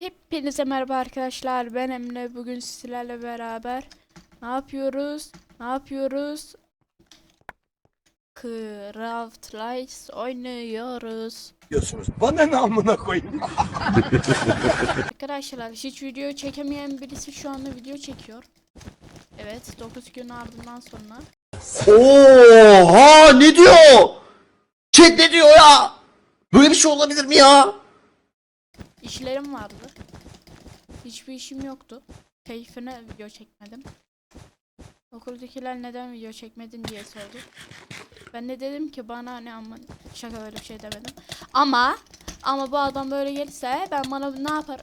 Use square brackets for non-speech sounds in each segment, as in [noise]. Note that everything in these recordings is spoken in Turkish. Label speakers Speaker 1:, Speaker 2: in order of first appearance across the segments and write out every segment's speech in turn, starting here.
Speaker 1: Hepinize merhaba arkadaşlar. Ben Emre. Bugün sizlerle beraber ne yapıyoruz? Ne yapıyoruz? Craft Lights oynuyoruz.
Speaker 2: diyorsunuz. Bana ne amına koyayım? [laughs]
Speaker 1: Arkadaşlar hiç video çekemeyen birisi şu anda video çekiyor. Evet 9 gün ardından sonra.
Speaker 3: Oha ne diyor? Chat ne diyor ya? Böyle bir şey olabilir mi ya?
Speaker 1: İşlerim vardı. Hiçbir işim yoktu. Keyfine video çekmedim. Okuldakiler neden video çekmedin diye sordu. Ben de dedim ki bana ne ama şaka böyle bir şey demedim. Ama ama bu adam böyle gelirse ben bana ne yapar?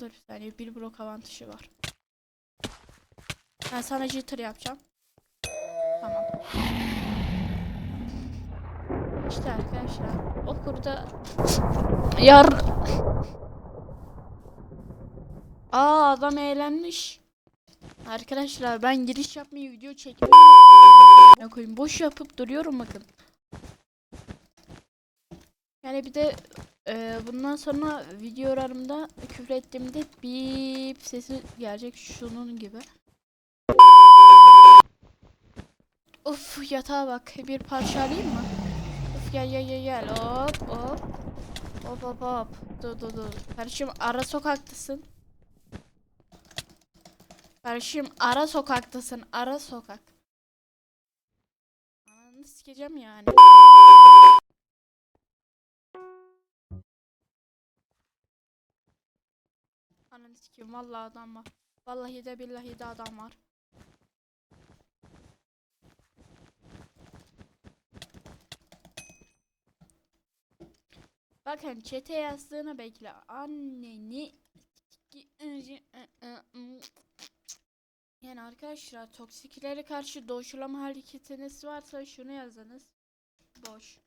Speaker 1: Dur bir saniye bir blok avantajı var. Ben sana jitter yapacağım. Tamam. İşte arkadaşlar okulda yar Aa adam eğlenmiş. Arkadaşlar ben giriş yapmayı video çekmeyi. Ne koyayım boş yapıp duruyorum bakın. Yani bir de e, bundan sonra videolarımda küfür ettiğimde bip sesi gelecek şunun gibi. Uf yatağa bak bir parça alayım mı? Uf gel gel gel gel hop hop. Hop hop hop. Dur dur dur. Kardeşim ara sokaktasın. Kardeşim ara sokaktasın. Ara sokak. Ananı sikeceğim yani. Ananı sikeyim. Vallahi adam var. Vallahi de billahi de adam var. Bakın çete yazdığını bekle. Anneni yani arkadaşlar toksiklere karşı doğuşlama hareketiniz varsa şunu yazınız. Boş.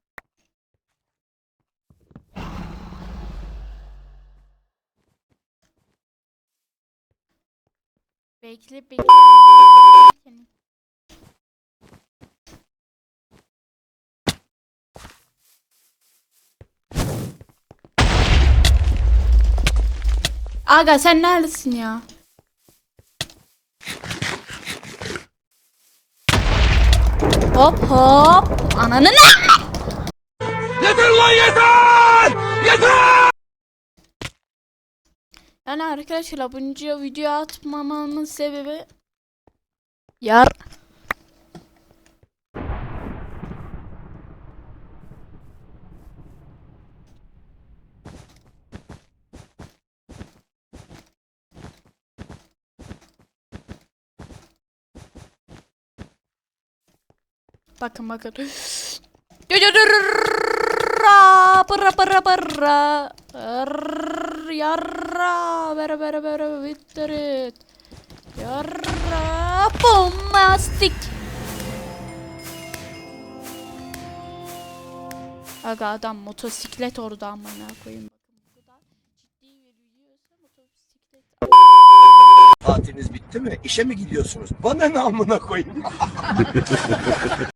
Speaker 1: Bekle bekle. Aga sen neredesin ya? Hop hop. Ananı ne?
Speaker 2: Yeter lan yeter! Yeter!
Speaker 1: Yani arkadaşlar bunca video atmamamın sebebi Yar Bakın bakın. Ra pırra pırra pırra. Rrrr, Yarra bere bere bere bitirit. Yarra bombastik. Aga adam motosiklet orada amına koyayım.
Speaker 2: Tatiliniz bitti mi? İşe mi gidiyorsunuz? Bana ne amına koyayım? [laughs]